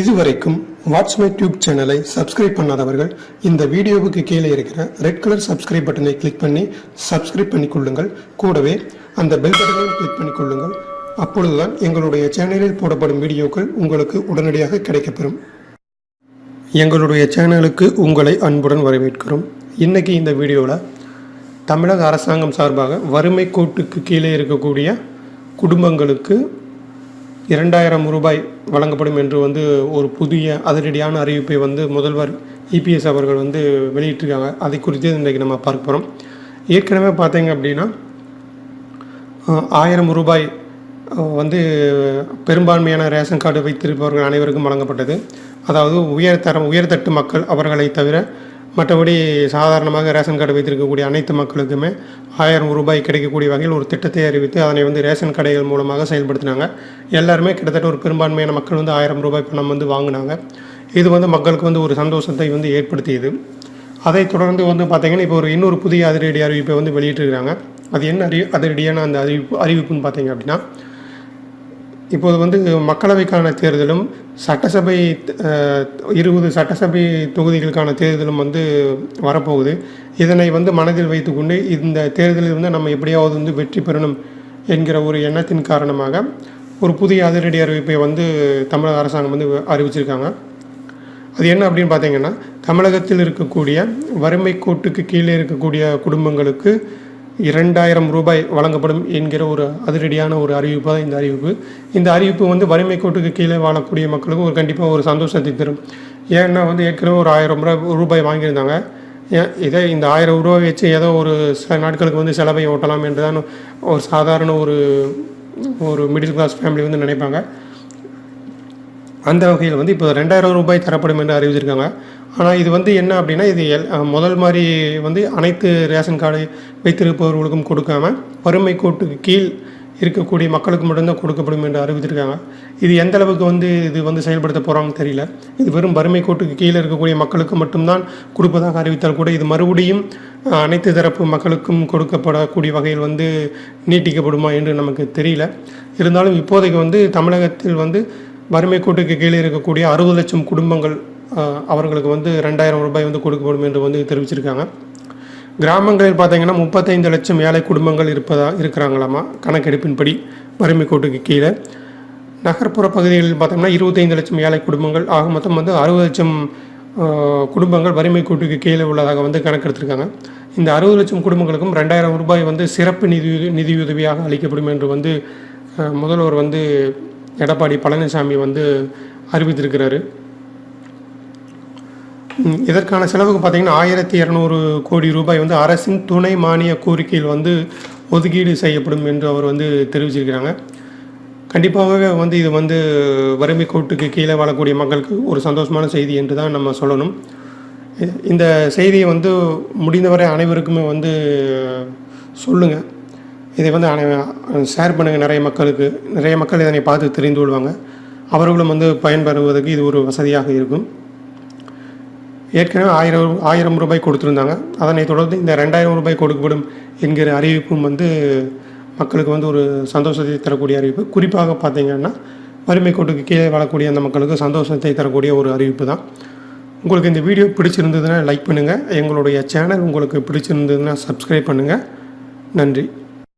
இதுவரைக்கும் watch my tube சேனலை subscribe பண்ணாதவர்கள் இந்த வீடியோவுக்கு கீழே இருக்கிற ரெட் கலர் சப்ஸ்கிரைப் பட்டனை கிளிக் பண்ணி சப்ஸ்கிரைப் பண்ணிக்கொள்ளுங்கள் கூடவே அந்த பெல் பட்டனையும் கிளிக் பண்ணிக்கொள்ளுங்கள் அப்பொழுதுதான் எங்களுடைய சேனலில் போடப்படும் வீடியோக்கள் உங்களுக்கு உடனடியாக கிடைக்கப்பெறும். எங்களுடைய சேனலுக்கு உங்களை அன்புடன் வரவேற்கிறோம். இன்னைக்கு இந்த வீடியோவில் தமிழக அரசாங்கம் சார்பாக வறுமை கோட்டுக்கு கீழே இருக்கக்கூடிய குடும்பங்களுக்கு இரண்டாயிரம் ரூபாய் வழங்கப்படும் என்று வந்து ஒரு புதிய அதிரடியான அறிவிப்பை வந்து முதல்வர் இபிஎஸ் அவர்கள் வந்து வெளியிட்டிருக்காங்க. அதை குறித்து இன்றைக்கு நம்ம பார்க்க போகிறோம் ஏற்கனவே பார்த்தீங்க அப்படின்னா ஆயிரம் ரூபாய் வந்து பெரும்பான்மையான ரேஷன் கார்டு வைத்திருப்பவர்கள் அனைவருக்கும் வழங்கப்பட்டது. அதாவது உயர்தரம் உயர்தட்டு மக்கள் அவர்களை தவிர மற்றபடி சாதாரணமாக ரேஷன் கார்டு வைத்திருக்கக்கூடிய அனைத்து மக்களுக்குமே ஆயிரம் ரூபாய் கிடைக்கக்கூடிய வகையில் ஒரு திட்டத்தை அறிவித்து அதனை வந்து ரேஷன் கடைகள் மூலமாக செயல்படுத்தினாங்க. எல்லாருமே கிட்டத்தட்ட ஒரு பெரும்பான்மையான மக்கள் வந்து ஆயிரம் ரூபாய் பணம் வந்து வாங்கினாங்க. இது வந்து மக்களுக்கு வந்து ஒரு சந்தோஷத்தை வந்து ஏற்படுத்தியது. அதைத் தொடர்ந்து வந்து பார்த்தீங்கன்னா இப்போ ஒரு இன்னொரு புதிய அதிரடி அறிவிப்பை வந்து வெளியிட்டிருக்கிறாங்க அது என்ன அறி அதிரடியான அந்த அறிவிப்பு அறிவிப்புன்னு பார்த்தீங்க அப்படின்னா இப்போது வந்து மக்களவைக்கான தேர்தலும் சட்டசபை இருபது சட்டசபை தொகுதிகளுக்கான தேர்தலும் வந்து வரப்போகுது. இதனை வந்து மனதில் வைத்துக்கொண்டு இந்த தேர்தலில் வந்து நம்ம எப்படியாவது வந்து வெற்றி பெறணும் என்கிற ஒரு எண்ணத்தின் காரணமாக ஒரு புதிய அதிரடி அறிவிப்பை வந்து தமிழக அரசாங்கம் வந்து அறிவிச்சிருக்காங்க. அது என்ன அப்படின்னு பார்த்தீங்கன்னா தமிழகத்தில் இருக்கக்கூடிய வறுமை கோட்டுக்கு கீழே இருக்கக்கூடிய குடும்பங்களுக்கு இரண்டாயிரம் ரூபாய் வழங்கப்படும் என்கிற ஒரு அதிரடியான ஒரு அறிவிப்பு தான் இந்த அறிவிப்பு. இந்த அறிவிப்பு வந்து வறுமை கோட்டுக்கு கீழே வாழக்கூடிய மக்களுக்கு ஒரு கண்டிப்பாக ஒரு சந்தோஷத்தை தரும். ஏன்னா வந்து ஏற்கனவே ஒரு ஆயிரம் ரூபாய் ரூபாய் வாங்கியிருந்தாங்க. ஏன் இதே இந்த ஆயிரம் ரூபாய் வச்சு ஏதோ ஒரு சில நாட்களுக்கு வந்து செலவை ஓட்டலாம் என்று தான் ஒரு சாதாரண ஒரு ஒரு மிடில் கிளாஸ் ஃபேமிலி வந்து நினைப்பாங்க. அந்த வகையில் வந்து இப்போ ரெண்டாயிரம் ரூபாய் தரப்படும் என்று அறிவிச்சிருக்காங்க. ஆனால் இது வந்து என்ன அப்படின்னா இது எல் முதல் மாதிரி வந்து அனைத்து ரேஷன் கார்டு வைத்திருப்பவர்களுக்கும் கொடுக்காம வறுமை கோட்டுக்கு கீழ் இருக்கக்கூடிய மக்களுக்கு மட்டும்தான் கொடுக்கப்படும் என்று அறிவித்திருக்காங்க. இது எந்த அளவுக்கு வந்து இது வந்து செயல்படுத்த போகிறாங்கன்னு தெரியல. இது வெறும் வறுமை கோட்டுக்கு கீழே இருக்கக்கூடிய மக்களுக்கு மட்டும்தான் கொடுப்பதாக அறிவித்தால் கூட இது மறுபடியும் அனைத்து தரப்பு மக்களுக்கும் கொடுக்கப்படக்கூடிய வகையில் வந்து நீட்டிக்கப்படுமா என்று நமக்கு தெரியல. இருந்தாலும் இப்போதைக்கு வந்து தமிழகத்தில் வந்து வறுமை கோட்டுக்கு கீழே இருக்கக்கூடிய அறுபது லட்சம் குடும்பங்கள் அவர்களுக்கு வந்து ரெண்டாயிரம் ரூபாய் வந்து கொடுக்கப்படும் என்று வந்து தெரிவிச்சிருக்காங்க. கிராமங்களில் பார்த்தீங்கன்னா முப்பத்தைந்து லட்சம் ஏழை குடும்பங்கள் இருப்பதா இருக்கிறாங்களாமா? கணக்கெடுப்பின்படி வறுமை கோட்டுக்கு கீழே. நகர்ப்புற பகுதிகளில் பார்த்தோம்னா இருபத்தைந்து லட்சம் ஏழை குடும்பங்கள் ஆக மொத்தம் வந்து அறுபது லட்சம் குடும்பங்கள் வறுமை கோட்டுக்கு கீழே உள்ளதாக வந்து கணக்கெடுத்திருக்காங்க. இந்த அறுபது லட்சம் குடும்பங்களுக்கும் ரெண்டாயிரம் ரூபாய் வந்து சிறப்பு நிதி நிதியுதவியாக அளிக்கப்படும் என்று வந்து முதல்வர் வந்து எடப்பாடி பழனிசாமி வந்து அறிவித்திருக்கிறாரு. இதற்கான செலவுக்கு பார்த்திங்கன்னா ஆயிரத்தி இரநூறு கோடி ரூபாய் வந்து அரசின் துணை மானிய கோரிக்கையில் வந்து ஒதுக்கீடு செய்யப்படும் என்று அவர் வந்து தெரிவிச்சிருக்கிறாங்க. கண்டிப்பாகவே வந்து இது வந்து வறுமை கோட்டுக்கு கீழே வாழக்கூடிய மக்களுக்கு ஒரு சந்தோஷமான செய்தி என்று தான் நம்ம சொல்லணும். இந்த செய்தியை வந்து முடிந்தவரை அனைவருக்குமே வந்து சொல்லுங்கள் இதை வந்து அனை ஷேர் பண்ணுங்கள் நிறைய மக்களுக்கு. நிறைய மக்கள் இதனை பார்த்து தெரிந்து கொள்வாங்க. அவர்களும் வந்து பயன்பெறுவதற்கு இது ஒரு வசதியாக இருக்கும். ஏற்கனவே ஆயிரம் ஆயிரம் ரூபாய் கொடுத்துருந்தாங்க. அதனைத் தொடர்ந்து இந்த ரெண்டாயிரம் ரூபாய் கொடுக்கப்படும் என்கிற அறிவிப்பும் வந்து மக்களுக்கு வந்து ஒரு சந்தோஷத்தை தரக்கூடிய அறிவிப்பு. குறிப்பாக பார்த்தீங்கன்னா வறுமை கோட்டுக்கு கீழே வாழக்கூடிய அந்த மக்களுக்கு சந்தோஷத்தை தரக்கூடிய ஒரு அறிவிப்பு தான். உங்களுக்கு இந்த வீடியோ பிடிச்சிருந்ததுன்னா லைக் பண்ணுங்கள் எங்களுடைய சேனல் உங்களுக்கு பிடிச்சிருந்ததுன்னா சப்ஸ்கிரைப் பண்ணுங்கள் நன்றி.